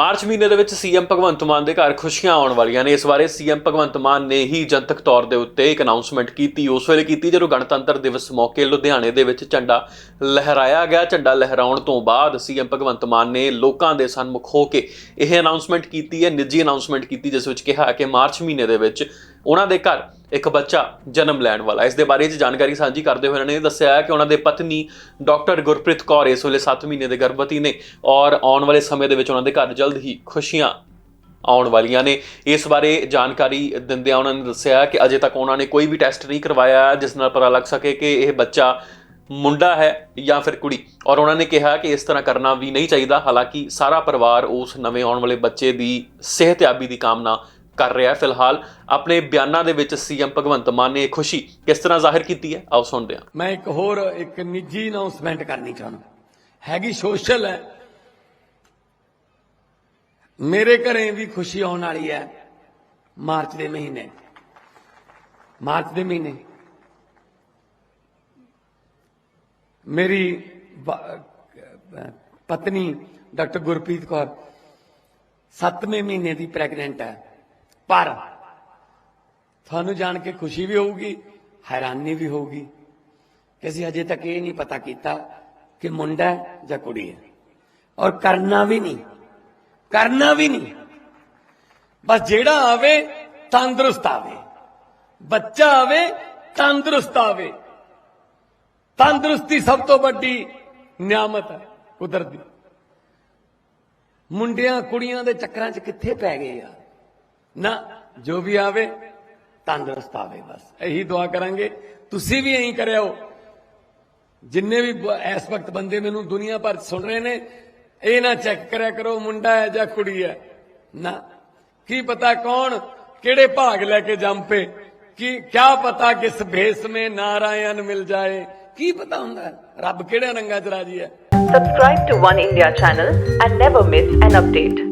March ਮਹੀਨੇ ਦੇ ਵਿੱਚ ਸੀਐਮ ਭਗਵੰਤ ਮਾਨ ਦੇ ਘਰ ਖੁਸ਼ੀਆਂ ਆਉਣ ਵਾਲੀਆਂ ਨੇ। ਇਸ ਬਾਰੇ ਸੀਐਮ ਭਗਵੰਤ ਮਾਨ ਨੇ ਹੀ ਜਨਤਕ ਤੌਰ ਦੇ ਉੱਤੇ ਇੱਕ ਅਨਾਉਂਸਮੈਂਟ ਕੀਤੀ। ਉਸ ਵੇਲੇ ਕੀਤੀ ਜਦੋਂ ਗਣਤੰਤਰ ਦਿਵਸ ਮੌਕੇ ਲੁਧਿਆਣੇ ਦੇ ਵਿੱਚ ਝੰਡਾ ਲਹਿਰਾਇਆ ਗਿਆ। ਝੰਡਾ ਲਹਿਰਾਉਣ ਤੋਂ ਬਾਅਦ ਸੀਐਮ ਭਗਵੰਤ ਮਾਨ ਨੇ ਲੋਕਾਂ ਦੇ ਸਨਮੁਖ ਹੋ ਕੇ ਇਹ ਅਨਾਉਂਸਮੈਂਟ ਕੀਤੀ ਹੈ। ਨਿੱਜੀ ਅਨਾਉਂਸਮੈਂਟ ਕੀਤੀ, ਜਿਸ ਵਿੱਚ ਕਿਹਾ ਕਿ ਮਾਰਚ ਮਹੀਨੇ ਦੇ ਵਿੱਚ ਉਹਨਾਂ ਦੇ ਘਰ ਇੱਕ ਬੱਚਾ ਜਨਮ ਲੈਣ ਵਾਲਾ। ਇਸ ਦੇ ਬਾਰੇ ਚ ਜਾਣਕਾਰੀ ਸਾਂਝੀ ਕਰਦੇ ਹੋਏ ਉਹਨਾਂ ਨੇ ਦੱਸਿਆ ਹੈ ਕਿ ਉਹਨਾਂ ਦੇ ਪਤਨੀ ਡਾਕਟਰ ਗੁਰਪ੍ਰੀਤ ਕੌਰ ਇਸ ਵੇਲੇ 7 ਮਹੀਨੇ ਦੇ ਗਰਭਵਤੀ ਨੇ ਔਰ ਆਉਣ ਵਾਲੇ ਸਮੇਂ ਦੇ ਵਿੱਚ ਉਹਨਾਂ ਦੇ ਘਰ ਜਲਦ ਹੀ ਖੁਸ਼ੀਆਂ ਆਉਣ ਵਾਲੀਆਂ ਨੇ। ਇਸ ਬਾਰੇ ਜਾਣਕਾਰੀ ਦਿੰਦਿਆਂ ਉਹਨਾਂ ਨੇ ਦੱਸਿਆ ਕਿ ਅਜੇ ਤੱਕ ਉਹਨਾਂ ਨੇ ਕੋਈ ਵੀ ਟੈਸਟ ਨਹੀਂ ਕਰਵਾਇਆ, ਜਿਸ ਨਾਲ ਪਤਾ ਲੱਗ ਸਕੇ ਕਿ ਇਹ ਬੱਚਾ ਮੁੰਡਾ ਹੈ ਜਾਂ ਫਿਰ ਕੁੜੀ। ਔਰ ਉਹਨਾਂ ਨੇ ਕਿਹਾ ਕਿ ਇਸ ਤਰ੍ਹਾਂ ਕਰਨਾ ਵੀ ਨਹੀਂ ਚਾਹੀਦਾ, ਹਾਲਾਂਕਿ ਸਾਰਾ ਪਰਿਵਾਰ ਉਸ ਨਵੇਂ ਆਉਣ ਵਾਲੇ ਬੱਚੇ ਦੀ ਸਿਹਤਯਾਬੀ ਦੀ ਕਾਮਨਾ ਕਰ ਰਿਹਾ ਹੈ। ਫਿਲਹਾਲ ਆਪਣੇ ਬਿਆਨਾਂ ਦੇ ਵਿੱਚ ਸੀਐਮ ਭਗਵੰਤ ਮਾਨ ਨੇ ਖੁਸ਼ੀ ਕਿਸ ਤਰ੍ਹਾਂ ਜ਼ਾਹਿਰ ਕੀਤੀ ਹੈ? ਆਓ ਸੁਣਦੇ ਹਾਂ। ਮੈਂ ਇੱਕ ਹੋਰ ਇੱਕ ਨਿੱਜੀ ਅਨਾਉਂਸਮੈਂਟ ਕਰਨੀ ਚਾਹੁੰਦਾ। ਹੈਗੀ ਸੋਸ਼ਲ ਹੈ। ਮੇਰੇ ਘਰੇ ਵੀ ਖੁਸ਼ੀ ਆਉਣ ਵਾਲੀ ਹੈ ਮਾਰਚ ਦੇ ਮਹੀਨੇ। ਮਾਰਚ ਦੇ ਮਹੀਨੇ। ਮੇਰੀ ਪਤਨੀ ਡਾਕਟਰ ਗੁਰਪ੍ਰੀਤ ਕੌਰ 7ਵੇਂ ਮਹੀਨੇ ਦੀ ਪ੍ਰੈਗਨੈਂਟ ਹੈ। ਪਰ ਤੁਹਾਨੂੰ ਜਾਣ ਕੇ ਖੁਸ਼ੀ ਵੀ ਹੋਊਗੀ, ਹੈਰਾਨੀ ਵੀ ਹੋਊਗੀ ਕਿ ਅਸੀਂ ਅਜੇ ਤੱਕ ਇਹ ਨਹੀਂ ਪਤਾ ਕੀਤਾ ਕਿ ਮੁੰਡਾ ਜਾਂ ਕੁੜੀ ਹੈ। ਔਰ ਕਰਨਾ ਵੀ ਨਹੀਂ, ਕਰਨਾ ਵੀ ਨਹੀਂ। ਬਸ ਜਿਹੜਾ ਆਵੇ ਤੰਦਰੁਸਤ ਆਵੇ, ਬੱਚਾ ਆਵੇ ਤੰਦਰੁਸਤ ਆਵੇ। ਤੰਦਰੁਸਤੀ ਸਭ ਤੋਂ ਵੱਡੀ ਨਿਆਮਤ ਹੈ ਕੁਦਰਤ ਦੀ। ਮੁੰਡਿਆਂ ਕੁੜੀਆਂ ਦੇ ਚੱਕਰਾਂ 'ਚ ਕਿੱਥੇ ਪੈ ਗਏ ਆ? ਨਾ, ਜੋ ਵੀ ਆਵੇ, ਤੰਦਰੁਸਤ ਆਵੇ ਬਸ। ਇਹੀ ਦੁਆ ਕਰਾਂਗੇ। ਤੁਸੀਂ ਵੀ ਇਹੀ ਕਰਿਓ। ਜਿੰਨੇ ਵੀ ਇਸ ਵਕਤ ਬੰਦੇ ਮੈਨੂੰ ਦੁਨੀਆ ਭਰ 'ਚ ਸੁਣ ਰਹੇ ਨੇ, ਇਹ ਨਾ ਚੈੱਕ ਕਰਿਆ ਕਰੋ, ਮੁੰਡਾ ਹੈ ਜਾਂ ਕੁੜੀ ਹੈ। ਨਾ। ਕੀ ਪਤਾ ਕੌਣ, ਕਿਹੜੇ ਭਾਗ ਲੈ ਕੇ ਜੰਪੇ ਕੀ, ਕਿਆ ਪਤਾ ਕਿਸ ਭੇਸ ਮੇ ਨਾਰਾਇਣ ਮਿਲ ਜਾਏ? ਕੀ ਪਤਾ ਹੁੰਦਾ? ਰੱਬ ਕਿਹੜੇ ਰੰਗਾਂ 'ਚ ਰਾਜੀ ਹੈ? Subscribe to One India channel and never miss an update.